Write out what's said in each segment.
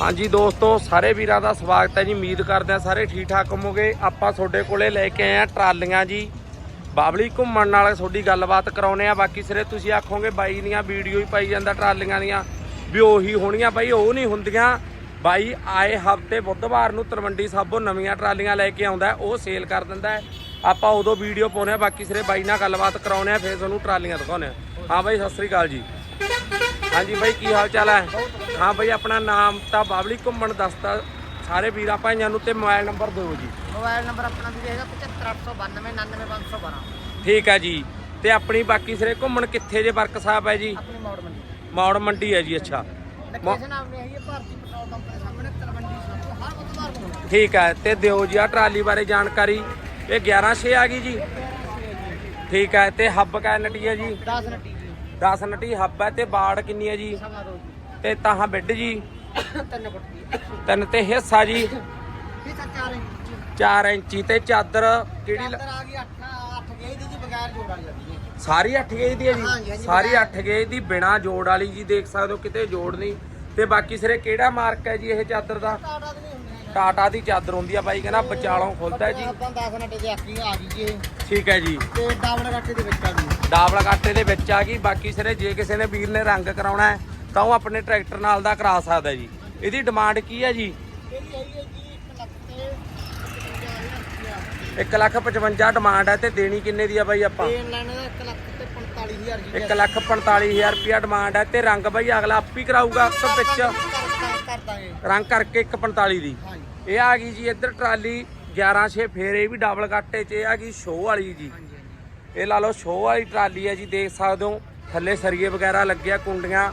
ਹਾਂਜੀ ਦੋਸਤੋ, ਸਾਰੇ ਵੀਰਾਂ ਦਾ ਸਵਾਗਤ ਹੈ ਜੀ। ਉਮੀਦ ਕਰਦੇ ਆ ਸਾਰੇ ਠੀਕ ਠਾਕ ਹੋਵੋਗੇ। ਆਪਾਂ ਤੁਹਾਡੇ ਕੋਲੇ ਲੈ ਕੇ ਆਏ ਆ ਟਰਾਲੀਆਂ ਜੀ। ਬਾਬਲੀ ਘੁੰਮਣ ਨਾਲ ਤੁਹਾਡੀ ਗੱਲਬਾਤ ਕਰਾਉਨੇ ਆ ਬਾਕੀ ਸਿਰੇ ਤੁਸੀਂ ਆਖੋਗੇ, ਬਾਈ ਦੀਆਂ ਵੀਡੀਓ ਹੀ ਪਾਈ ਜਾਂਦਾ ਟਰਾਲੀਆਂ ਦੀਆਂ। ਵੀ ਉਹੀ ਹੋਣੀਆਂ ਬਾਈ, ਉਹ ਨਹੀਂ ਹੁੰਦੀਆਂ। ਬਾਈ ਆਏ ਹਫ਼ਤੇ ਬੁੱਧਵਾਰ ਨੂੰ ਤਲਵੰਡੀ ਸਾਬੋ ਨਵੀਆਂ ਟਰਾਲੀਆਂ ਲੈ ਕੇ ਆਉਂਦਾ ਉਹ ਸੇਲ ਕਰ ਦਿੰਦਾ ਆਪਾਂ ਉਦੋਂ ਵੀਡੀਓ ਪਾਉਨੇ ਆ ਬਾਕੀ ਸਿਰੇ ਬਾਈ ਨਾਲ ਗੱਲਬਾਤ ਕਰਾਉਨੇ ਆ ਫਿਰ ਤੁਹਾਨੂੰ ਟਰਾਲੀਆਂ ਦਿਖਾਉਨੇ ਆ ਹਾਂ ਬਾਈ, ਸਤਿ ਸ੍ਰੀ ਅਕਾਲ ਜੀ। ਹਾਂਜੀ ਬਾਈ ਕੀ ਹਾਲ ਚਾਲ ਹੈ? ਹਾਂ ਬਾਈ ਆਪਣਾ ਨਾਮ ਤਾਂ ਬਾਬਲੀ ਘੁੰਮਣ ਦੱਸਦਾ ਸਾਰੇ ਵੀਰਾਂ ਭਾਈਆਂ ਨੂੰ ਤੇ ਮੋਬਾਈਲ ਨੰਬਰ ਦਿਓ ਜੀ। ਮੋਬਾਈਲ ਨੰਬਰ ਆਪਣਾ ਵੀ ਹੈਗਾ 75892 99512 ਠੀਕ ਹੈ ਜੀ। ਤੇ ਆਪਣੀ ਬਾਕੀ ਸਿਰੇ ਘੁੰਮਣ ਕਿੱਥੇ ਜੇ ਵਰਕ ਸਾਹਿਬ ਹੈ ਜੀ? ਆਪਣੀ ਮੌੜ ਮੰਡੀ। ਮੌੜ ਮੰਡੀ ਹੈ ਜੀ ਅੱਛਾ। ਲੋਕੇਸ਼ਨ ਆਪਣੀ ਹੈਗੀ ਹੈ ਭਾਰਤੀ ਪੈਟਰੋਲ ਪੰਪ ਦੇ ਸਾਹਮਣੇ ਤਲਵੰਡੀ ਸਾਬੋ ਹਰ ਬੁੱਧਵਾਰ ਨੂੰ। ਹੁੰਦਾ ਠੀਕ ਹੈ ਤੇ ਦਿਓ ਜੀ ਆ ਟਰਾਲੀ ਬਾਰੇ ਜਾਣਕਾਰੀ। ਇਹ 116 ਆ ਗਈ ਜੀ? ਠੀਕ ਹੈ ਤੇ ਹੱਬ ਕਾ ਨਟੀ ਹੈ ਜੀ? 10 ਨਟੀ। 10 ਨਟੀ ਹੱਬ ਹੈ ਤੇ ਬਾੜ ਕਿੰਨੀ ਹੈ ਜੀ? ਸਵਾ ਦੋ ਜੀ। ਤੇ ਤਾਹਾਂ ਬਿੱਡ ਜੀ। ਤਿੰਨ ਫੁੱਟ ਦੀ। ਤਿੰਨ ਤੇ ਹਿੱਸਾ ਜੀ। ਇਹ ਤਾਂ 4 ਇੰਚ। ਜੀ 4 ਇੰਚੀ ਤੇ ਚਾਦਰ ਕਿਹੜੀ ਲ- ਚਾਦਰ ਆ ਗਈ 8 8 ਗਈ ਦੀ ਜੀ ਬਗੈਰ ਜੋੜ ਵਾਲੀ ਜਾਂਦੀ ਹੈ। ਸਾਰੀ 8 ਗੇਜ ਦੀ ਹੈ ਹਾਂਜੀ, ਜੀ? ਹਾਂਜੀ, ਸਾਰੀ ਬਣਾ- 8 ਗੇਜ ਦੀ ਬਿਨਾ ਜੋੜ ਵਾਲੀ ਜੀ ਦੇਖ ਸਕਦੇ ਹੋ ਕਿਤੇ ਜੋੜ ਨਹੀਂ। ਤੇ ਬਾਕੀ ਸਿਰੇ ਕਿਹੜਾ ਮਾਰਕ ਹੈ ਜੀ ਇਹ ਚਾਦਰ ਦਾ? ਟਾਟਾ ਦੀ ਚਾਦਰ ਹੁੰਦੀ ਆ ਬਾਈ ਕਹਿੰਦਾ ਵਿਚਾਲੋਂ ਖੁੱਲਦਾ ਜੀ। ਆਪਾਂ 10 ਨਟੇ ਦੀ ਆਖੀ ਆ ਗਈ ਜੀ ਇਹ ਠੀਕ ਹੈ ਜੀ। ਤੇ ਡਾਬਲ ਦੇ ਵਿੱਚ ਆ ਗਈ। ਡਾਬਲ ਕਾਟੇ ਦੇ ਵਿੱਚ ਆ ਗਈ ਬਾਕੀ ਸਿਰੇ ਜੇ ਕਿਸੇ ਨੇ ਵੀਰ ਨੇ ਰੰਗ ਕਰਾਉਣਾ ਹੈ ਤਾਂ ਉਹ ਆਪਣੇ ਟਰੈਕਟਰ ਨਾਲ ਦਾ ਕਰਾ ਸਕਦਾ ਜੀ। ਇਹਦੀ ਡਿਮਾਂਡ ਕੀ ਹੈ ਜੀ? ਇਹਦੀ ਹੈਗੀ ਹੈ ਜੀ 1 ਲੱਖ ਤੇ 55000 1 ਲੱਖ 55 ਡਿਮਾਂਡ ਹੈ ਤੇ ਦੇਣੀ ਕਿੰਨੇ ਦੀ ਆ ਬਾਈ ਆਪਾਂ? ਦੇਣ ਲੈਣੇ ਦਾ 1 ਲੱਖ ਤੇ 45000 ਜੀ 1 ਲੱਖ 45000 ਰੁਪਿਆ ਡਿਮਾਂਡ ਹੈ ਤੇ ਰੰਗ ਬਾਈ ਅਗਲਾ ਆਪ ਹੀ ਕਰਾਊਗਾ ਤਾਂ ਵਿੱਚ। ਕਰ ਕਰ ਦਾਂਗੇ ਰੰਗ ਕਰਕੇ 145 ਦੀ। ਹਾਂਜੀ। ਇਹ ਆ ਗਈ ਜੀ ਇੱਧਰ ਟਰਾਲੀ 11 6 ਫੇਰ ਇਹ ਵੀ ਡਬਲ ਕੱਟੇ 'ਚ ਇਹ ਆ ਗਈ ਸ਼ੋਅ ਵਾਲੀ ਜੀ। ਹਾਂਜੀ ਇਹ ਲਾ ਲਓ ਸ਼ੋਅ ਵਾਲੀ ਟਰਾਲੀ ਹੈ ਜੀ ਦੇਖ ਸਕਦੇ ਹੋ। ਥੱਲੇ ਸਰੀਏ ਵਗੈਰਾ ਲੱਗਿਆ ਕੁੰਡੀਆਂ।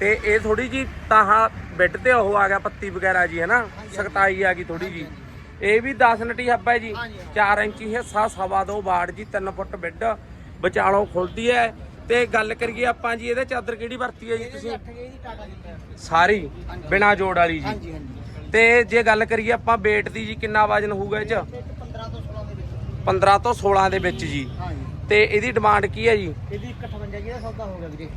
ਤੇ ਇਹ ਥੋੜੀ ਜੀ ਤਾਹਾਂ ਬੈੱਡ ਤੇ ਉਹ ਆ ਗਿਆ ਪੱਤੀ ਵਗੈਰਾ ਜੀ ਹੈ ਨਾ ਸਖਤਾਈ ਆ ਗਈ ਥੋੜੀ ਜੀ। ਇਹ ਵੀ 10 ਨਟੀ ਹੱਬ ਹੈ ਜੀ। ਹਾਂਜੀ। 4 ਇੰਚੀ ਹਿੱਸਾ ਸਵਾ ਦੋ ਬਾੜ ਜੀ 3 ਫੁੱਟ ਬੈੱਡ ਵਿਚਾਲੋਂ ਖੁੱਲਦੀ ਹੈ। ਤੇ ਗੱਲ ਕਰੀਏ ਆਪਾਂ ਜੀ ਇਹਦੇ ਚਾਦਰ ਕਿਹੜੀ ਵਰਤੀ ਹੈ ਜੀ ਤੁਸੀਂ? 8 ਗਈ ਦੀ ਟਾਟਾ ਦੀ ਹੈ। ਸਾਰੀ? ਬਿਨਾ ਜੋੜ ਵਾਲੀ ਜੀ? ਤੇ ਜੇ ਗੱਲ ਕਰੀਏ ਆਪਾਂ weight ਦੀ ਜੀ ਕਿੰਨਾ ਵਜਨ ਹੋਊਗਾ ਇਹ ਚ? ਤੇ 15 ਤੋਂ 16 ਦੇ ਵਿੱਚ। 15 ਤੋਂ 16 ਦੇ ਵਿੱਚ ਜੀ। ਤੇ ਇਹਦੀ ਡਿਮਾਂਡ ਕੀ ਹੈ ਜੀ? ਇਹਦੀ 158 ਜੀ ਦਾ ਸੌਦਾ ਹੋ ਗਿਆ ਵੀਰੇ?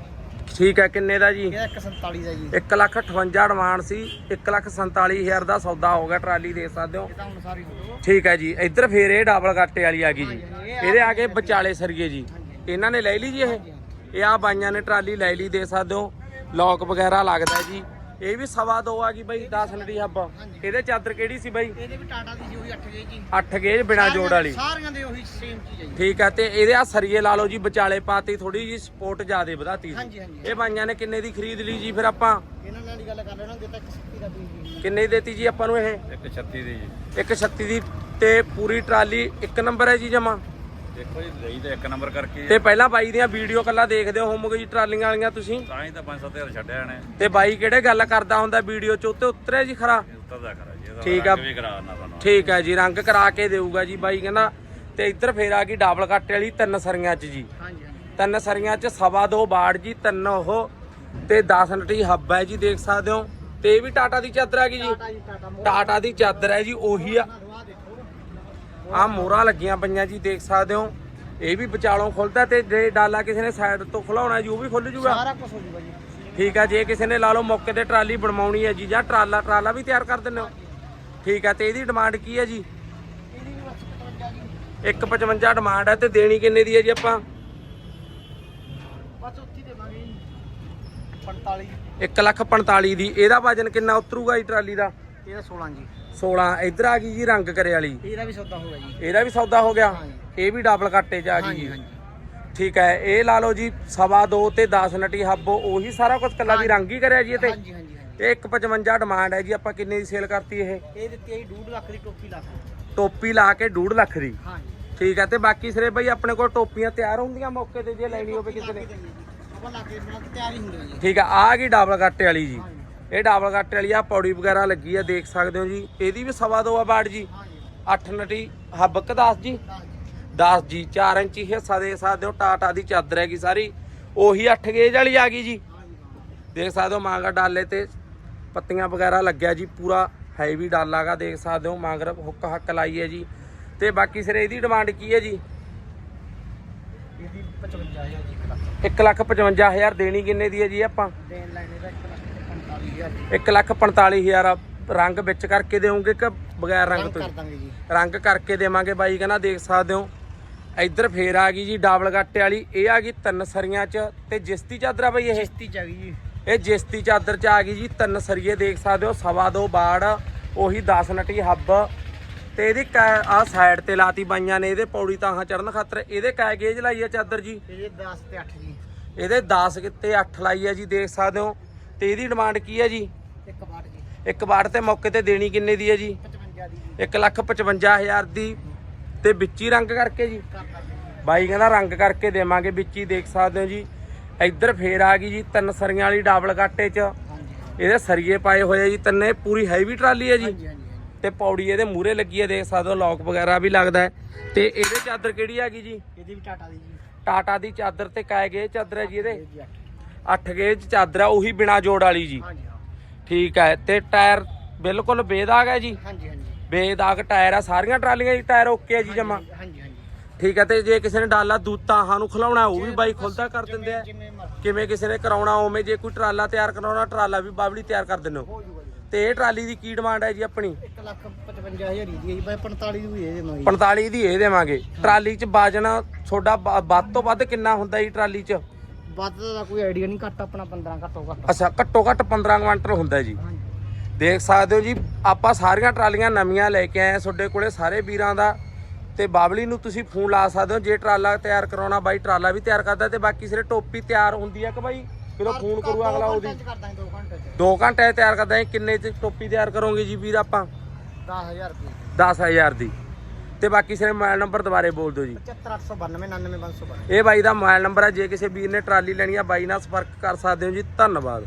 ਠੀਕ ਹੈ ਕਿੰਨੇ ਦਾ ਜੀ? ਇਹਦਾ 147 ਦਾ ਜੀ। 1 ਲੱਖ 58 ਡਿਮਾਂਡ ਸੀ 1 ਲੱਖ 47000 ਦਾ ਸੌਦਾ ਹੋ ਗਿਆ ਟਰਾਲੀ ਦੇ ਸਕਦੇ ਹੋ। ਠੀਕ ਹੈ ਜੀ ਇੱਧਰ ਫੇਰ ਇਹ ਡਬਲ ਗੱਟੇ ਵਾਲੀ ਆ ਗਈ ਜੀ। ਇਹਦੇ ਆ ਗਏ ਵਿਚਾਲੇ ਸਰੀਏ ਜੀ। ਇਹਨਾਂ ਨੇ ਲੈ ਲਈ ਜੀ ਇਹ? ਇਹ ਆ ਬਾਈਆਂ ਨੇ ਟਰਾਲੀ ਲੈ ਲਈ ਦੇ ਸਕਦੇ ਹੋ। ਲੋਕ ਵਗੈਰਾ ਲੱਗਦਾ ਜੀ। ਇਹ ਵੀ ਸਵਾ ਦੋ ਆ ਗਈ ਬਾਈ 10 ਨੜੀ ਹੱਬ ਇਹਦੇ ਚਾਦਰ ਕਿਹੜੀ ਸੀ ਬਾਈ? ਇਹਦੇ ਵੀ ਟਾਟਾ ਦੀ ਜੀ ਉਹੀ 8 ਗਈ ਜੀ 8 ਗੇਜ ਬਿਨਾ ਜੋੜ ਵਾਲੀ। ਸਾਰੀਆਂ ਦੇ ਉਹੀ ਸੇਮ ਚੀਜ਼ ਹੈ ਜੀ। ਠੀਕ ਹੈ ਤੇ ਇਹਦੇ ਆ ਸਰੀਏ ਲਾ ਲਓ ਜੀ ਵਿਚਾਲੇ ਪਾਤੀ ਥੋੜੀ ਜੀ ਸਪੋਰਟ ਜ਼ਿਆਦੇ ਵਧਾਤੀ ਹਾਂਜੀ ਹਾਂਜੀ ਇਹ ਬਾਈਆਂ ਨੇ ਕਿੰਨੇ ਦੀ ਖਰੀਦ ਲਈ ਜੀ ਫਿਰ ਆਪਾਂ? ਇਹਨਾਂ ਨਾਲ ਦੀ ਗੱਲ ਕਰ ਲੈਣਾ ਦਿੱਤਾ 170 ਦਾ ਜੀ ਕਿੰਨੇ ਦੀ ਦੇਤੀ ਜੀ ਆਪਾਂ ਨੂੰ ਇਹ? 136 ਦੀ ਜੀ। 136 ਦੀ ਤੇ ਪੂਰੀ ਟਰਾਲੀ ਇੱਕ ਨੰਬਰ ਹੈ ਜੀ ਜਮਾ? ਦੇਖੋ ਜੀ ਲਈ ਤਾਂ ਇੱਕ ਨੰਬਰ ਕਰਕੇ ਤੇ ਪਹਿਲਾਂ ਬਾਈ ਦੀਆਂ ਵੀਡੀਓ ਕੱਲਾ ਦੇਖਦੇ ਹੋਵੋਗੇ ਜੀ ਟਰਾਲੀਆਂ ਵਾਲੀਆਂ ਤੁਸੀਂ? ਤਾਂ ਹੀ ਤਾਂ 5-7000 ਛੱਡਿਆ ਨੇ ਤੇ ਬਾਈ ਕਿਹੜੇ ਗੱਲ ਕਰਦਾ ਹੁੰਦਾ ਵੀਡੀਓ ਚ ਉੱਤੇ ਉਤਰਿਆ ਜੀ ਖਰਾ? ਉਤਰਦਾ ਖਰਾ ਜੀ ਇਹਦਾ ਠੀਕ ਆ। ਰੰਗ ਵੀ ਕਰਾਣਾ ਤੁਹਾਨੂੰ। ਠੀਕ ਹੈ ਜੀ ਰੰਗ ਕਰਾ ਕੇ ਦੇਊਗਾ ਜੀ ਬਾਈ ਕਹਿੰਦਾ। ਤੇ ਇੱਧਰ ਫੇਰ ਆ ਗਈ ਡਬਲ ਕੱਟ ਵਾਲੀ ਤਿੰਨ ਸਰੀਆਂ ਚ ਜੀ। ਹਾਂਜੀ ਤਿੰਨ ਸਰੀਆਂ ਚ ਸਵਾ ਦੋ ਬਾੜ ਜੀ ਤਿੰਨ ਉਹ। ਤੇ 10 ਨਟੀ ਹੱਬ ਹੈ ਜੀ ਦੇਖ ਸਕਦੇ ਹੋ। ਤੇ ਇਹ ਵੀ ਟਾਟਾ ਦੀ ਚਾਦਰ ਆ ਗਈ ਜੀ। ਟਾਟਾ ਦੀ ਚਾਦਰ ਹੈ ਜੀ ਉਹੀ ਆ। ਆ ਮੋਹਰਾਂ ਲੱਗੀਆਂ ਪਈਆਂ ਜੀ ਦੇਖ ਸਕਦੇ ਹੋ। ਇਹ ਵੀ ਵਿਚਾਲੋਂ ਖੁੱਲਦਾ ਤੇ ਜੇ ਡਾਲਾ ਕਿਸੇ ਨੇ ਸਾਈਡ ਤੋਂ ਖੁਲਾਉਣਾ ਜੀ ਉਹ ਵੀ ਖੁੱਲ ਜੂਗਾ। ਸਾਰਾ ਕੁਝ ਹੋ ਜੂਗਾ ਜੀ। ਠੀਕ ਆ ਜੇ ਕਿਸੇ ਨੇ ਲਾ ਲਓ ਮੌਕੇ ਤੇ ਟਰਾਲੀ ਬਣਵਾਉਣੀ ਹੈ ਜੀ ਜਾਂ ਟਰਾਲਾ ਟਰਾਲਾ ਵੀ ਤਿਆਰ ਕਰ ਦਿੰਦੇ ਹੋ। ਠੀਕ ਆ ਤੇ ਇਹਦੀ ਡਿਮਾਂਡ ਕੀ ਹੈ ਜੀ? ਇਹਦੀ ਵੀ ਬਸ 55 ਜੀ। 155 ਡਿਮਾਂਡ ਹੈ ਤੇ ਦੇਣੀ ਕਿੰਨੇ ਦੀ ਹੈ ਜੀ ਆਪਾਂ? ਬਸ ਉੱਥੇ ਦੇਵਾਂਗੇ ਜੀ। 45 1 ਲੱਖ 45 ਦੀ। ਇਹਦਾ ਵਜਨ ਕਿੰਨਾ ਉਤਰੂਗਾ ਜੀ ਟਰਾਲੀ ਦਾ? ਇਹਦਾ 16 ਜੀ। 16 ਇੱਧਰ ਆ ਗਈ ਜੀ ਰੰਗ ਕਰੇ ਵਾਲੀ। ਇਹਦਾ ਵੀ ਸੌਦਾ ਹੋਗਾ ਜੀ। ਇਹਦਾ ਵੀ ਸੌਦਾ ਹੋ ਗਿਆ। ਇਹ ਵੀ ਡਬਲ ਕੱਟੇ ਚ ਆ ਗਈ ਜੀ। ਠੀਕ ਹੈ ਇਹ ਲਾ ਲਓ ਜੀ ਸਵਾ ਤੇ 10 ਨਟੀ ਹੱਬੋ ਉਹੀ ਸਾਰਾ ਕੁਝ ਕੱਲਾ ਵੀ ਰੰਗ ਹੀ ਕਰਿਆ ਜੀ ਇਹ ਤੇ। ਹਾਂਜੀ ਹਾਂਜੀ ਇਹ 155 ਡਿਮਾਂਡ ਹੈ ਜੀ ਆਪਾਂ ਕਿੰਨੇ ਦੀ ਸੇਲ ਕਰਤੀ ਇਹ? ਇਹ ਦਿੱਤੀ ਹੈ 2 ਲੱਖ ਦੀ ਟੋਪੀ ਟੋਪੀ ਲਾ ਕੇ 2.5 ਲੱਖ ਦੀ। ਹਾਂਜੀ। ਠੀਕ ਹੈ ਤੇ ਬਾਕੀ ਸਿਰੇ ਬਈ ਆਪਣੇ ਕੋਲ ਟੋਪੀਆਂ ਤਿਆਰ ਹੁੰਦੀਆਂ ਮੌਕੇ ਤੇ ਜੇ ਲੈਣੀ ਹੋਵੇ ਕਿਸੇ ਨੇ। ਆਪਾਂ ਲਾ ਕੇ ਬਣਾ ਤਿਆਰ ਹੀ ਹੁੰਦੇ ਆ ਜੀ। ਠੀਕ ਹੈ ਆ ਗਈ ਡਬਲ ਗੱਟੇ ਵਾਲੀ ਜੀ। ਇਹ ਡਬਲ ਗੱਟੇ ਵਾਲੀ ਆ ਪੌੜੀ ਵਗੈਰਾ ਲੱਗੀ ਆ ਦੇਖ ਸਕਦੇ ਹੋ ਜੀ। ਇਹਦੀ ਵੀ ਸਵਾ ਦੋ ਆ ਬਾੜ ਜੀ। ਹਾਂਜੀ 8 ਨਟੀ ਹੱਬ ਕ 10 ਜੀ। 10 ਜੀ 4 ਇੰਚੀ ਹਿੱਸਾ ਦੇ ਸਕਦੇ ਹੋ ਟਾਟਾ ਦੀ ਚਾਦਰ ਹੈਗੀ ਸਾਰੀ। ਉਹੀ 8 ਗੇਜ ਵਾਲੀ ਆ ਗਈ ਜੀ। ਦੇਖ ਸਕਦੇ ਹੋ ਮਾਂਗਾ ਡਾਲੇ ਤੇ ਪੱਤੀਆਂ ਵਗੈਰਾ ਲੱਗਿਆ ਜੀ ਪੂਰਾ ਹੈਵੀ ਡਾਲਾਗਾ ਦੇਖ ਸਕਦੇ ਹੋ ਮਾਂਗਰ ਹੁੱਕ ਹੱਕ ਲਾਈ ਹੈ ਜੀ। ਤੇ ਬਾਕੀ ਸਿਰੇ ਇਹਦੀ ਡਿਮਾਂਡ ਕੀ ਹੈ ਜੀ? ਇਹਦੀ 55000 ਜੀ ਇੱਕ ਲੱਖ। 1 ਲੱਖ 55000 ਦੇਣੀ ਕਿੰਨੇ ਦੀ ਹੈ ਜੀ ਆਪਾਂ? ਦੇਣ ਲੈਣੇ ਦਾ 1 ਲੱਖ ਤੇ 45000 ਹਾਂਜੀ ਹਾਂਜੀ 145000 ਰੰਗ ਵਿੱਚ ਕਰਕੇ ਦੇਵੋਗੇ ਕਿ ਬਗੈਰ ਰੰਗ ਤੋਂ? ਕਰ ਦਾਂਗੇ ਜੀ। ਰੰਗ ਕਰਕੇ ਦੇਵਾਂਗੇ ਬਾਈ ਕਹਿੰਦਾ ਦੇਖ ਸਕਦੇ ਹੋ। ਇੱਧਰ ਫੇਰ ਆ ਗਈ ਜੀ ਡਬਲ ਗੱਟੇ ਵਾਲੀ। ਇਹ ਆ ਗਈ ਤਿੰਨ ਸਰੀਆਂ ਚ ਤੇ ਜਿਸਤੀ ਚਾਦਰ ਆ ਬਾਈ ਇਹ? ਕਿਸ਼ਤੀ ਚ ਆ ਗਈ ਜੀ। ਇਹ ਜਿਸਤੀ ਚਾਦਰ ਚ ਆ ਗਈ ਜੀ ਤਿੰਨ ਸਰੀਏ ਦੇਖ ਸਕਦੇ ਹੋ ਸਵਾ ਦੋ ਬਾੜ ਉਹੀ 10 ਨਟੀ ਹੱਬ। ਤੇ ਇਹਦੀ ਆ ਸਾਈਡ ਤੇ ਲਾਤੀ ਬਾਈਆਂ ਨੇ ਇਹਦੇ ਪੌੜੀ ਤਾਹਾਂ ਚੜਨ ਖਾਤਰ। ਇਹਦੇ ਕੈ ਗੇਜ ਲਾਈ ਆ ਚਾਦਰ ਜੀ? ਇਹ 10 ਤੇ 8 ਜੀ। ਇਹਦੇ 10 ਕਿਤੇ 8 ਲਾਈ ਆ ਜੀ ਦੇਖ ਸਕਦੇ ਹੋ। ਤੇ ਇਹਦੀ ਡਿਮਾਂਡ ਕੀ ਹੈ ਜੀ? ਇੱਕ ਬਾਟ ਜੀ। ਇੱਕ ਬਾੜ ਤੇ ਮੌਕੇ ਤੇ ਦੇਣੀ ਕਿੰਨੇ ਦੀ ਹੈ ਜੀ? 55 ਦੀ ਜੀ। 155000 ਦੀ ਤੇ ਵਿੱਚ ਹੀ ਰੰਗ ਕਰਕੇ ਜੀ। ਬਾਈ ਕਹਿੰਦਾ ਰੰਗ ਕਰਕੇ ਦੇਵਾਂਗੇ ਵਿੱਚ ਹੀ ਦੇਖ ਸਕਦੇ ਹੋ ਜੀ। ਇੱਧਰ ਫੇਰ ਆ ਗਈ ਜੀ ਤਿੰਨ ਸਰੀਆਂ ਵਾਲੀ ਡਬਲ ਗੱਟੇ 'ਚ। ਇਹਦੇ ਸਰੀਏ ਪਾਏ ਹੋਏ ਆ ਜੀ ਤਿੰਨੇ ਪੂਰੀ ਹੈਵੀ ਟਰਾਲੀ ਹੈ ਜੀ। ਤੇ ਪੌੜੀ ਇਹਦੇ ਮੂਰੇ ਲੱਗੀ ਹੈ ਦੇਖ ਸਕਦੇ ਹੋ ਲੌਕ ਵਗੈਰਾ ਵੀ ਲੱਗਦਾ ਹੈ। ਤੇ ਇਹਦੇ ਚਾਦਰ ਕਿਹੜੀ ਹੈਗੀ ਜੀ? ਇਹਦੀ ਵੀ ਟਾਟਾ ਦੀ ਜੀ। ਟਾਟਾ ਦੀ ਚਾਦਰ ਤੇ ਕਾਇ ਗਏ ਚਾਦਰ ਹੈ ਜੀ ਇਹਦੇ? 8 8 ਗੇਜ ਚਾਦਰ ਹੈ ਉਹੀ ਬਿਨਾ ਜੋੜ ਵਾਲੀ ਜੀ। ਹਾਂਜੀ ਹਾਂ। ਠੀਕ ਹੈ ਤੇ ਟਾਇਰ ਬਿਲਕੁਲ ਬੇਦਾਗ ਹੈ ਜੀ। ਹਾਂਜੀ ਹਾਂਜੀ। ਬੇਦਾਗ ਟਾਇਰ ਆ ਸਾਰੀਆਂ ਟਰਾਲੀਆਂ ਦੀ ਟਾਇਰ ਓਕੇ ਹੈ ਜੀ ਜਮਾ। ਹਾਂਜੀ ਹਾਂਜੀ ਠੀਕ ਹੈ ਤੇ ਜੇ ਕਿਸੇ ਨੇ ਡਾਲਾ ਦੂਤਾਂ ਨੂੰ ਖਿਲਾਉਣਾ ਉਹ ਵੀ ਬਾਈ ਖੁੱਲਦਾ ਕਰ ਦਿੰਦੇ ਆ। ਜਿਵੇਂ ਮਰਜ਼ੀ। ਕਿਵੇਂ ਕਿਸੇ ਨੇ ਕਰਾਉਣਾ ਉਵੇਂ ਜੇ ਕੋਈ ਟਰਾਲਾ ਤਿਆਰ ਕਰਾਉਣਾ ਟਰਾਲਾ ਵੀ ਬਾਬਲੀ ਤਿਆਰ ਕਰ ਦਿੰਦੇ ਹੋ। ਹੋ ਜੂਗਾ ਜੀ। ਤੇ ਇਹ ਟਰਾਲੀ ਦੀ ਕੀ ਡਿਮਾਂਡ ਹੈ ਜੀ ਆਪਣੀ? 1 ਲੱਖ 55000 ਦੀ ਹੈ ਜੀ ਬਾਈ 45 ਦੀ ਵੀ ਇਹ ਦੇਵਾਂਗੇ। 45 ਦੀ ਇਹ ਦੇਵਾਂਗੇ। ਟਰਾਲੀ 'ਚ ਵਜਨ ਤੁਹਾਡਾ ਬ- ਵੱਧ ਤੋਂ ਵੱਧ ਕਿੰਨਾ ਹੁੰਦਾ ਜੀ ਟਰਾਲੀ 'ਚ? ਵੱਧ ਦਾ ਕੋਈ ਆਈਡੀਆ ਨਹੀਂ ਘੱਟ ਆਪਣਾ 15 ਘੱਟੋ ਘੱਟ। ਅੱਛਾ ਘੱਟੋ ਘੱਟ 15 ਕੁਆਂਟਲ ਹੁੰਦਾ ਜੀ। ਦੇਖ ਸਕਦੇ ਹੋ ਜੀ ਆਪਾਂ ਸਾਰੀਆਂ ਟਰਾਲੀਆਂ ਨਵੀਆਂ ਲੈ ਕੇ ਆਏ ਤੁਹਾਡੇ ਕੋਲੇ ਸਾਰੇ ਵੀਰਾਂ ਦਾ। ਤੇ ਬਾਬਲੀ ਨੂੰ ਤੁਸੀਂ ਫੋਨ ਲਾ ਸਕਦੇ ਹੋ ਜੇ ਟਰਾਲਾ ਤਿਆਰ ਕਰਾਉਣਾ ਬਾਈ ਟਰਾਲਾ ਵੀ ਤਿਆਰ ਕਰਦਾ ਤੇ ਬਾਕੀ ਸਿਰੇ ਟੋਪੀ ਤਿਆਰ ਹੁੰਦੀ ਆ ਕਿ ਬਾਈ? ਜਦੋਂ ਫੋਨ ਕਰੂ ਅਗਲਾ ਉਹਦੀ। ਘੰਟੇ ਚ ਕਰ ਦਾਂਗੇ 2 ਘੰਟੇ ਚ। 2 ਘੰਟੇ ਤਿਆਰ ਕਰਦਾ ਕਿੰਨੇ ਚ ਟੋਪੀ ਤਿਆਰ ਕਰੋਗੇ ਜੀ ਵੀਰ ਆਪਾਂ? 10000 ਰੁਪਏ। 10000 ਦੀ। ਤੇ ਬਾਕੀ ਸਿਰੇ ਮੋਬਾਈਲ ਨੰਬਰ ਦੁਬਾਰੇ ਬੋਲ ਦਿਓ ਜੀ। 75892 99592 ਇਹ ਬਾਈ ਦਾ ਮੋਬਾਈਲ ਨੰਬਰ ਹੈ ਜੇ ਕਿਸੇ ਵੀਰ ਨੇ ਟਰਾਲੀ ਲੈਣੀ ਆ ਬਾਈ ਨਾਲ ਸੰਪਰਕ ਕਰ ਸਕਦੇ ਹੋ ਜੀ। ਧੰਨਵਾਦ।